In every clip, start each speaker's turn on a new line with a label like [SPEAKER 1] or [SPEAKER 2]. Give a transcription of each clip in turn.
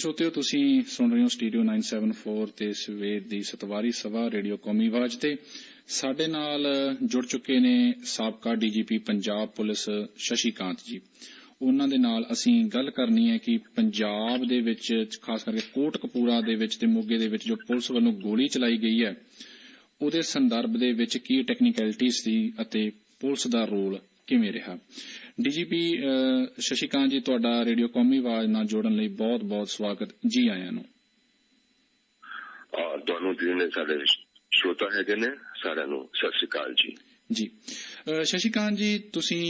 [SPEAKER 1] ਸਰੋਤਿਓ ਤੁਸੀਂ ਸੁਣ ਰਹੇ ਹੋ ਸਟੂਡੀਓ 974 ਤੇ ਸਵੇਰ ਦੀ ਸਤਵਾਰੀ ਸਭਾ, ਰੇਡੀਓ ਕੌਮੀ ਆਵਾਜ਼ ਤੇ। ਸਾਡੇ ਨਾਲ ਜੁੜ ਚੁੱਕੇ ਨੇ ਸਾਬਕਾ ਡੀਜੀਪੀ ਪੰਜਾਬ ਪੁਲਿਸ ਸ਼ਸ਼ੀਕਾਂਤ ਜੀ। ਉਹਨਾਂ ਦੇ ਨਾਲ ਅਸੀਂ ਗੱਲ ਕਰਨੀ ਹੈ ਕਿ ਪੰਜਾਬ ਦੇ ਵਿੱਚ, ਖਾਸ ਕਰਕੇ ਕੋਟਕਪੂਰਾ ਦੇ ਵਿੱਚ ਤੇ ਮੋਗੇ ਦੇ ਵਿੱਚ ਜੋ ਪੁਲਿਸ ਵੱਲੋਂ ਗੋਲੀ ਚਲਾਈ ਗਈ ਹੈ, ਉਹਦੇ ਸੰਦਰਭ ਦੇ ਵਿੱਚ ਕੀ ਟੈਕਨੀਕੈਲਿਟੀਜ਼ ਸੀ ਅਤੇ ਪੁਲਿਸ ਦਾ ਰੋਲ ਕਿਵੇਂ ਰਿਹਾ? ਡੀਜੀਪੀ ਸ਼ਸ਼ੀਕਾਂਤ ਜੀ ਤੁਹਾਡਾ ਰੇਡੀਓ ਕੌਮੀ ਆਵਾਜ਼ ਨਾਲ ਜੋੜਨ ਲਈ ਬਹੁਤ-ਬਹੁਤ ਸਵਾਗਤ ਜੀ ਆਇਆਂ ਨੂੰ।
[SPEAKER 2] ਦੋਨੋਂ ਜਿਹਨੇ ਸਾਡੇ ਸ਼ਰੋਤਾ ਹੈਗੇ ਨੇ ਸਾਰਿਆਂ ਨੂੰ ਸਤਿ ਸ਼੍ਰੀ ਅਕਾਲ ਜੀ।
[SPEAKER 1] ਜੀ। ਸ਼ਸ਼ੀਕਾਂਤ ਜੀ ਤੁਸੀਂ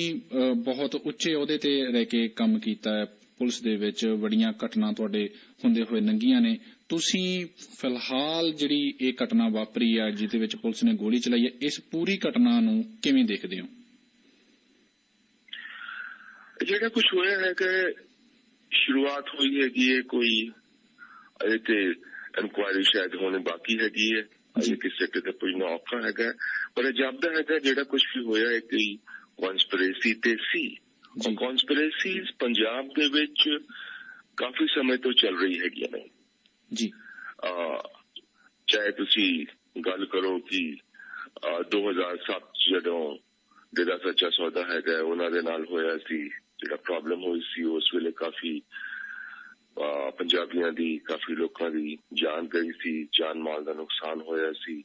[SPEAKER 1] ਬਹੁਤ ਉੱਚੇ ਅਹੁਦੇ ਤੇ ਰਹਿ ਕੇ ਕੰਮ ਕੀਤਾ ਹੈ। ਪੁਲਿਸ ਦੇ ਵਿੱਚ ਬੜੀਆਂ ਘਟਨਾ ਤੁਹਾਡੇ ਹੁੰਦੇ ਹੋਏ ਨੰਗੀਆਂ ਨੇ। ਤੁਸੀਂ ਫਿਲਹਾਲ ਜਿਹੜੀ ਇਹ ਘਟਨਾ ਵਾਪਰੀ ਹੈ ਜਿਹਦੇ ਵਿੱਚ ਪੁਲਿਸ ਨੇ ਗੋਲੀ ਚਲਾਈ ਹੈ ਇਸ ਪੂਰੀ ਘਟਨਾ ਨੂੰ ਕਿਵੇਂ ਦੇਖਦੇ ਹੋ?
[SPEAKER 2] ਜਿਹੜਾ ਕੁਝ ਹੋਇਆ ਹੈ ਕਿ ਸ਼ੁਰੂਆਤ ਹੋਈ ਹੈਗੀ ਹੈ ਕੋਈ? ਅਜੇ ਤੇ ਇਨਕੁਆਇਰੀ ਸ਼ਾਇਦ ਹੋਣੀ ਬਾਕੀ ਹੈਗੀ ਹੈ। ਅਜੇ ਕਿਸੇ ਤੇ ਕੋਈ ਨੌਕਾ ਹੈਗਾ। ਪਰ ਜਾਪਦਾ ਹੈਗਾ ਜਿਹੜਾ ਕੁਝ ਵੀ ਹੋਇਆ ਹੈ ਕਿ ਕਨਸਪੀਰੇਸੀ ਤੇ ਸੀ। ਉਹ ਕਨਸਪੀਰੇਸੀਜ਼ ਪੰਜਾਬ ਦੇ ਵਿੱਚ ਕਾਫੀ ਸਮੇਂ ਤੋਂ ਚੱਲ ਰਹੀ ਹੈਗੀਆਂ ਨੇ।
[SPEAKER 1] ਜੀ।
[SPEAKER 2] ਚਾਹੇ ਤੁਸੀਂ ਗੱਲ ਕਰੋ ਕਿ 2007 ਜਦੋਂ ਜਿਹੜਾ ਸੱਚਾ ਸੌਦਾ ਹੈਗਾ ਉਹਨਾਂ ਦੇ ਨਾਲ ਹੋਇਆ ਸੀ। ਜਿਹੜਾ ਪ੍ਰੋਬਲਮ ਹੋਈ ਸੀ ਉਸ ਵੇਲੇ ਕਾਫੀ ਪੰਜਾਬੀਆਂ ਦੀ ਕਾਫੀ ਲੋਕਾਂ ਦੀ ਜਾਨ ਗਈ ਸੀ ਜਾਨ ਮਾਲ ਦਾ ਨੁਕਸਾਨ ਹੋਇਆ ਸੀ।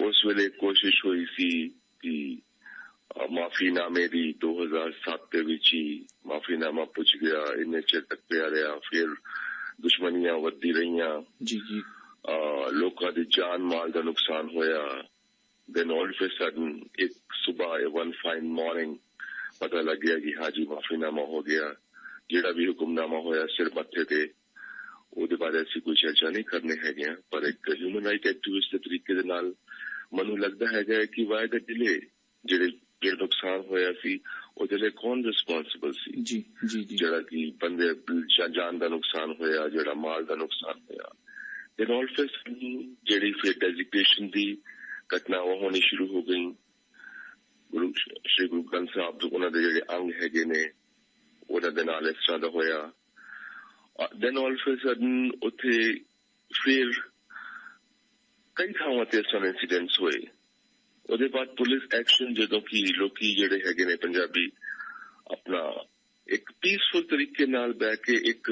[SPEAKER 2] ਉਸ ਵੇਲੇ ਕੋਸ਼ਿਸ਼ ਹੋਈ ਸੀ ਕਿ ਮਾਫੀਨਾਮੇ ਦੀ 2007 ਦੇ ਵਿੱਚ ਹੀ ਮਾਫੀਨਾਮਾ ਪੁੱਛ ਗਿਆ ਇੰਨੇ ਚਿਰ ਤੱਕ ਪਿਆ ਰਿਹਾ ਫਿਰ ਦੁਸ਼ਮਣੀਆਂ ਵੱਧਦੀ ਰਹੀਆਂ।
[SPEAKER 1] ਜੀ ਜੀ।
[SPEAKER 2] ਲੋਕਾਂ ਦੀ ਜਾਨ ਮਾਲ ਦਾ ਨੁਕਸਾਨ ਹੋਇਆ। Then all of a sudden ਇੱਕ ਸਵੇਰ one fine morning ਪਤਾ ਲੱਗਿਆ ਕਿ ਹਾਜੀ ਮਾਫੀਨਾਮਾ ਹੋ ਗਿਆ ਜਿਹੜਾ ਵੀ ਹੁਕਮਨਾਮਾ ਹੋਇਆ ਸਿਰ ਮੱਥੇ ਤੇ ਉਹਦੇ ਬਾਰੇ ਅਸੀਂ ਕੋਈ ਚਰਚਾ ਨਹੀਂ ਕਰਨੇ ਹੈਗੇ ਪਰ ਇੱਕ ਹਿਊਮਨ ਰਾਈਟ ਐਕਟਿਵਿਸਟ ਦੇ ਤਰੀਕੇ ਦੇ ਨਾਲ ਮੈਨੂੰ ਲੱਗਦਾ ਹੈਗਾ ਕਿ ਵਾਇ ਦਾ ਡਿਲੇ ਜਿਹੜੇ ਜਿਹੜਾ ਨੁਕਸਾਨ ਹੋਇਆ ਸੀ ਉਹਦੇ ਲਈ ਕੌਣ ਰਿਸਪੌਂਸਿਬਲ ਸੀ
[SPEAKER 1] ਜੀ ਜੀ ਜੀ
[SPEAKER 2] ਜਿਹੜਾ ਕਿ ਬੰਦੇ ਜਾਨ ਦਾ ਨੁਕਸਾਨ ਹੋਇਆ ਜਿਹੜਾ ਮਾਲ ਦਾ ਨੁਕਸਾਨ ਹੋਇਆ a sudden ਜਿਹੜੀ ਫਿਰ ਡੈਜ਼ਿਗਨੇਸ਼ਨ ਦੀ ਘਟਨਾ ਉਹ ਹੋਣੀ ਸ਼ੁਰੂ ਹੋ ਗਈ ਸ਼੍ਰੀ ਗੁਰੂ ਗ੍ਰੰਥ ਸਾਹਿਬ ਦੇ ਉਹਨਾਂ ਦੇ ਜਿਹੜੇ ਅੰਗ ਹੈਗੇ ਨੇ ਉਹਨਾਂ ਦੇ ਨਾਲ ਇਸ ਤਰ੍ਹਾਂ ਦਾ ਹੋਇਆ। ਦੈਨ ਆਲ ਆਫ ਸਡਨ ਉੱਥੇ ਫਿਰ ਕਈ ਥਾਵਾਂ ਤੇ ਇਸ ਤਰ੍ਹਾਂ ਇਨਸੀਡੈਂਟਸ ਹੋਏ। ਉਹਦੇ ਬਾਅਦ ਪੁਲਿਸ ਐਕਸ਼ਨ ਜਦੋਂ ਕਿ ਲੋਕੀ ਜਿਹੜੇ ਹੈਗੇ ਨੇ ਪੰਜਾਬੀ ਆਪਣਾ ਇੱਕ ਪੀਸਫੁਲ ਤਰੀਕੇ ਨਾਲ ਬਹਿ ਕੇ ਇੱਕ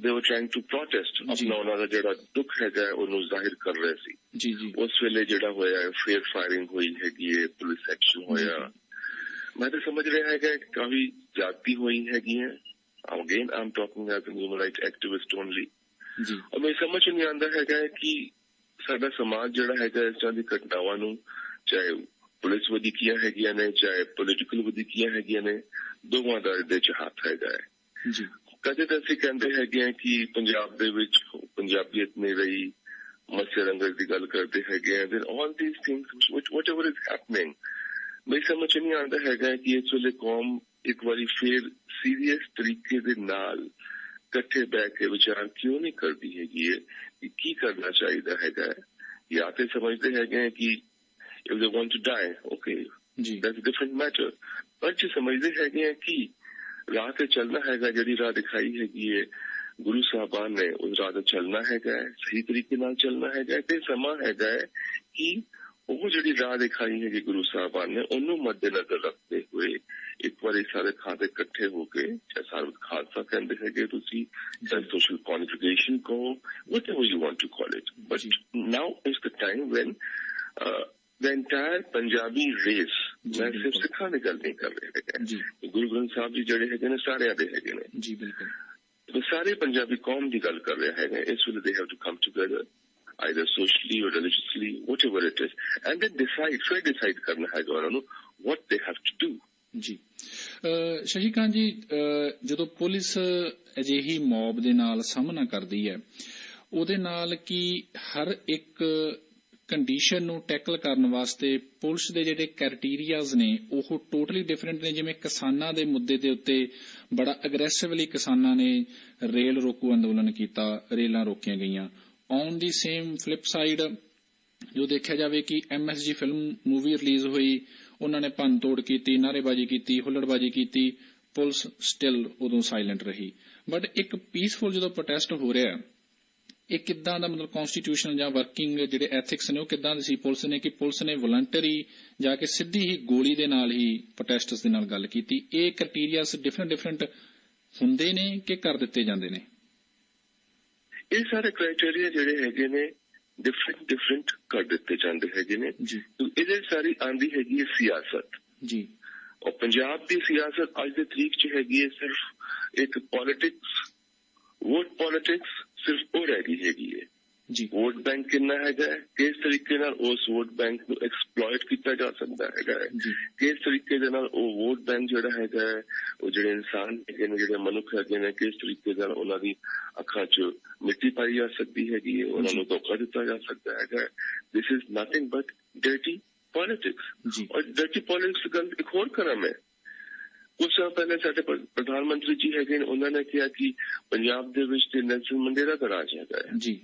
[SPEAKER 2] ਦੇ ਵਰ ਟ੍ਰਾਈਂਗ ਟੂ ਪ੍ਰੋਟੈਸਟ ਆਪਣਾ ਉਹਨਾਂ ਦਾ ਜਿਹੜਾ ਦੁੱਖ ਹੈਗਾ ਉਹਨੂੰ ਜ਼ਾਹਿਰ ਕਰ ਰਹੇ ਸੀ।
[SPEAKER 1] ਜੀ ਜੀ।
[SPEAKER 2] ਉਸ ਵੇਲੇ ਜਿਹੜਾ ਹੋਇਆ ਫੇਅਰ ਫਾਇਰਿੰਗ ਹੋਈ ਹੈਗੀ ਹੈ ਪੁਲਿਸ ਐਕਸ਼ਨ ਹੋਇਆ। ਮੈਂ ਤਾਂ ਸਮਝ ਰਿਹਾ ਹੈਗਾ ਕਿ ਕਾਫੀ ਜਾਤੀ ਹੋਈ ਹੈਗੀ ਹੈ again am talking as a human right activist only
[SPEAKER 1] ਜੀ।
[SPEAKER 2] ਉਹ ਮੈਨੂੰ ਸਮਝ ਨਹੀਂ ਆਉਂਦਾ ਹੈਗਾ ਕਿ ਸਾਡਾ ਸਮਾਜ ਜਿਹੜਾ ਹੈਗਾ ਇਸ ਤਰ੍ਹਾਂ ਦੀ ਘਟਨਾਵਾਂ ਨੂੰ ਚਾਹੇ ਪੁਲਿਸ ਵਧੀਕੀਆਂ ਹੈਗੀਆਂ ਨੇ ਚਾਹੇ ਪੋਲੀਟੀਕਲ ਵਧੀਕੀਆਂ ਹੈਗੀਆਂ ਨੇ ਦੋਵਾਂ ਦਾ ਇਹਦੇ ਚ ਹੱਥ ਹੈਗਾ
[SPEAKER 1] ਜੀ।
[SPEAKER 2] ਕਦੇ ਤਾਂ ਅਸੀਂ ਕਹਿੰਦੇ ਹੈਗੇ ਆ ਕਿ ਪੰਜਾਬ ਦੇ ਵਿੱਚ ਪੰਜਾਬੀਅਤ ਨਹੀਂ ਰਹੀ ਮੱਸੇ ਰੰਗਤ ਦੀ ਗੱਲ ਕਰਦੇ ਹੈਗੇ ਆ then all these things whatever is happening ਮੈਂ ਸਮਝ ਨਹੀਂ ਆਉਂਦਾ ਹੈਗਾ ਕਿ ਇਸ ਵੇਲੇ ਕੌਮ ਇੱਕ ਵਾਰੀ ਫੇਰ ਸੀਰੀਅਸ ਤਰੀਕੇ ਦੇ ਨਾਲ ਇਕੱਠੇ ਬੈਠ ਕੇ ਵਿਚਾਰ ਕਿਉਂ ਨਹੀਂ ਕਰਦੀ ਹੈਗੀ ਹੈ? ਕਿ ਕੀ ਕਰਨਾ ਚਾਹੀਦਾ ਹੈਗਾ ਜਾਂ ਤੇ ਸਮਝਦੇ ਹੈਗੇ ਕਿ if they want to die okay
[SPEAKER 1] ਜੀ।
[SPEAKER 2] that's a different matter. ਪਰ ਜੇ ਸਮਝਦੇ ਹੈਗੇ ਕਿ ਰਾਹ ਤੇ ਚੱਲਣਾ ਹੈਗਾ ਜਿਹੜੀ ਰਾਹ ਦਿਖਾਈ ਹੈਗੀ ਹੈ ਗੁਰੂ ਸਾਹਿਬਾਨ ਨੇ ਉਸ ਰਾਹ ਤੇ ਚੱਲਣਾ ਹੈਗਾ ਸਹੀ ਤਰੀਕੇ ਨਾਲ ਚੱਲਣਾ ਹੈਗਾ ਤੇ ਸਮਾਂ ਹੈਗਾ ਕਿ ਉਹ ਜਿਹੜੀ ਰਾਹ ਦਿਖਾਈ ਹੈਗੀ ਗੁਰੂ ਸਾਹਿਬਾਨ ਨੇ ਉਹਨੂੰ ਮੱਦੇਨਜ਼ਰ ਰੱਖਦੇ ਹੋਏ ਇੱਕ ਵਾਰੀ ਸਾਰੇ ਖਾਤੇ ਇਕੱਠੇ ਹੋ ਕੇ ਚਾਹੇ ਸਰਵ ਖਾਲਸਾ ਕਹਿੰਦੇ ਹੈਗੇ ਤੁਸੀਂ ਚਾਹੇ ਸੋਸ਼ਲ ਕੌਨਫੀਗਰੇਸ਼ਨ ਕੋ whatever you want to call it. but now is the time when uh, the entire Punjabi race ਮੈਂ ਸਿਰਫ ਸਿੱਖਾਂ ਦੀ ਗੱਲ ਨਹੀਂ ਕਰ ਰਿਹਾ।
[SPEAKER 1] ਜੀ।
[SPEAKER 2] ਗੁਰੂ ਗ੍ਰੰਥ ਸਾਹਿਬ ਜੀ ਜਿਹੜੇ ਹੈਗੇ ਨੇ ਸਾਰਿਆਂ ਦੇ ਹੈਗੇ ਨੇ।
[SPEAKER 1] ਜੀ ਬਿਲਕੁਲ।
[SPEAKER 2] ਤੇ ਸਾਰੇ ਪੰਜਾਬੀ ਕੌਮ ਦੀ ਗੱਲ ਕਰ ਰਿਹਾ ਹੈਗਾ। ਇਸ ਵੇਲੇ ਦੇ have to come together either socially or religiously whatever it is and then decide ਫਿਰ decide ਕਰਨਾ ਹੈਗਾ ਉਹਨਾਂ ਨੂੰ what they have to do
[SPEAKER 1] ਜੀ। ਸ਼ਹੀਕਾਨ ਜੀ ਜਦੋਂ ਪੁਲਿਸ ਅਜਿਹੀ ਮੌਬ ਦੇ ਨਾਲ ਸਾਹਮਣਾ ਕਰਦੀ ਹੈ ਉਹਦੇ ਨਾਲ ਕੀ ਹਰ ਇੱਕ ਕੰਡੀਸ਼ਨ ਨੂੰ ਟੈਕਲ ਕਰਨ ਵਾਸਤੇ ਪੁਲਿਸ ਦੇ ਜਿਹੜੇ ਕ੍ਰਾਈਟੇਰੀਆਜ਼ ਨੇ, ਉਹ ਟੋਟਲੀ ਡਿਫਰੈਂਟ ਨੇ। ਜਿਵੇਂ ਕਿਸਾਨਾਂ ਦੇ ਮੁੱਦੇ ਦੇ ਉੱਤੇ ਬੜਾ ਅਗਰੈਸਿਵਲੀ ਕਿਸਾਨਾਂ ਨੇ ਰੇਲ ਰੋਕੂ ਅੰਦੋਲਨ ਕੀਤਾ, ਰੇਲਾਂ ਰੋਕੀਆਂ ਗਈਆਂ। On the same flip side ਜੋ ਦੇਖਿਆ ਜਾਵੇ ਕਿ ਐਮਐਸਜੀ ਫਿਲਮ ਮੂਵੀ ਰਿਲੀਜ਼ ਹੋਈ, ਉਹਨਾਂ ਨੇ ਭੰਨ ਤੋੜ ਕੀਤੀ ਨਾਰੇਬਾਜ਼ੀ ਕੀਤੀ, ਹੁੱਲੜਬਾਜ਼ੀ ਕੀਤੀ, ਪੁਲਿਸ ਸਟਿਲ ਉਦੋਂ ਸਾਇਲੈਂਟ ਰਹੀ। ਬਟ ਇੱਕ ਪੀਸਫੁਲ ਜਦੋਂ ਪ੍ਰੋਟੈਸਟ ਹੋ ਰਿਹਾ ਇਹ ਕਿੱਦਾਂ ਦਾ ਮਤਲਬ ਕਨਸਟੀਟਿਊਸ਼ਨ ਜਾਂ ਵਰਕਿੰਗ ਜਿਹੜੇ ਐਥਿਕਸ ਨੇ ਉਹ ਕਿੱਦਾਂ ਦੀ ਸੀ? ਪੁਲਿਸ ਨੇ ਕਿ ਪੁਲਿਸ ਨੇ ਵਲੰਟਰੀ ਜਾ ਕੇ ਸਿੱਧੀ ਹੀ ਗੋਲੀ ਦੇ ਨਾਲ ਹੀ ਪ੍ਰੋਟੈਸਟਰਸ ਦੇ ਨਾਲ ਗੱਲ ਕੀਤੀ। ਇਹ ਕ੍ਰਾਈਟੇਰੀਆਸ ਡਿਫਰੈਂਟ ਡਿਫਰੈਂਟ ਹੁੰਦੇ ਨੇ ਕਿ ਕਰ ਦਿੱਤੇ ਜਾਂਦੇ ਨੇ?
[SPEAKER 2] ਇਹ ਸਾਰੇ ਕ੍ਰਾਈਟੇਰੀਆ ਜਿਹੜੇ ਹੈਗੇ ਨੇ ਡਿਫਰੈਂਟ ਡਿਫਰੈਂਟ ਕਰ ਦਿੱਤੇ ਜਾਂਦੇ ਹੈਗੇ ਨੇ। ਇਹਦੇ ਸਾਰੀ ਆਂਦੀ ਹੈਗੀ ਹੈ ਸਿਆਸਤ।
[SPEAKER 1] ਜੀ।
[SPEAKER 2] ਔਰ ਪੰਜਾਬ ਦੀ ਸਿਆਸਤ ਅੱਜ ਦੇ ਤਰੀਕ 'ਚ ਹੈਗੀ ਹੈ ਸਿਰਫ ਇੱਕ ਪੋਲਿਟਿਕਸ ਵੋਟ ਪੋਲਿਟਿਕਸ ਸਿਰਫ ਉਹ ਰਹਿ ਗਈ ਹੈਗੀ ਹੈ।
[SPEAKER 1] ਜੀ।
[SPEAKER 2] ਵੋਟ ਬੈਂਕ ਕਿੰਨਾ ਹੈਗਾ ਕਿਸ ਤਰੀਕੇ ਨਾਲ ਉਸ ਵੋਟ ਬੈਂਕ ਨੂੰ ਐਕਸਪਲੋਇਟ ਕੀਤਾ ਜਾ ਸਕਦਾ ਹੈਗਾ ਕਿਸ ਤਰੀਕੇ ਦੇ ਨਾਲ ਉਹ ਵੋਟ ਬੈਂਕ ਜਿਹੜਾ ਹੈਗਾ ਉਹ ਜਿਹੜੇ ਇਨਸਾਨ ਹੈਗੇ ਨੇ ਜਿਹੜੇ ਮਨੁੱਖ ਹੈਗੇ ਨੇ ਕਿਸ ਤਰੀਕੇ ਨਾਲ ਉਹਨਾਂ ਦੀ ਅੱਖਾਂ 'ਚ ਮਿੱਟੀ ਪਾਈ ਜਾ ਸਕਦੀ ਹੈਗੀ ਉਹਨਾਂ ਨੂੰ ਧੋਖਾ ਦਿੱਤਾ ਜਾ ਸਕਦਾ ਹੈਗਾ this is nothing but dirty politics
[SPEAKER 1] ਜੀ।
[SPEAKER 2] ਔਰ ਡਰਟੀ ਪੋਲਿਟਿਕਸ ਗੱਲ ਇੱਕ ਹੋਰ ਕਰਮ ਹੈ। ਕੁਝ ਸਾਲ ਪਹਿਲੇ ਸਾਡੇ ਪ੍ਰ- ਪ੍ਰਧਾਨ ਮੰਤਰੀ ਜੀ ਹੈਗੇ ਨੇ ਉਹਨਾਂ ਨੇ ਕਿਹਾ ਕਿ ਪੰਜਾਬ ਦੇ ਵਿੱਚ ਤੇ ਨੈਲਸਨ ਮੰਡੇਲਾ ਦਾ ਰਾਜ ਹੈਗਾ ਹੈ
[SPEAKER 1] ਜੀ।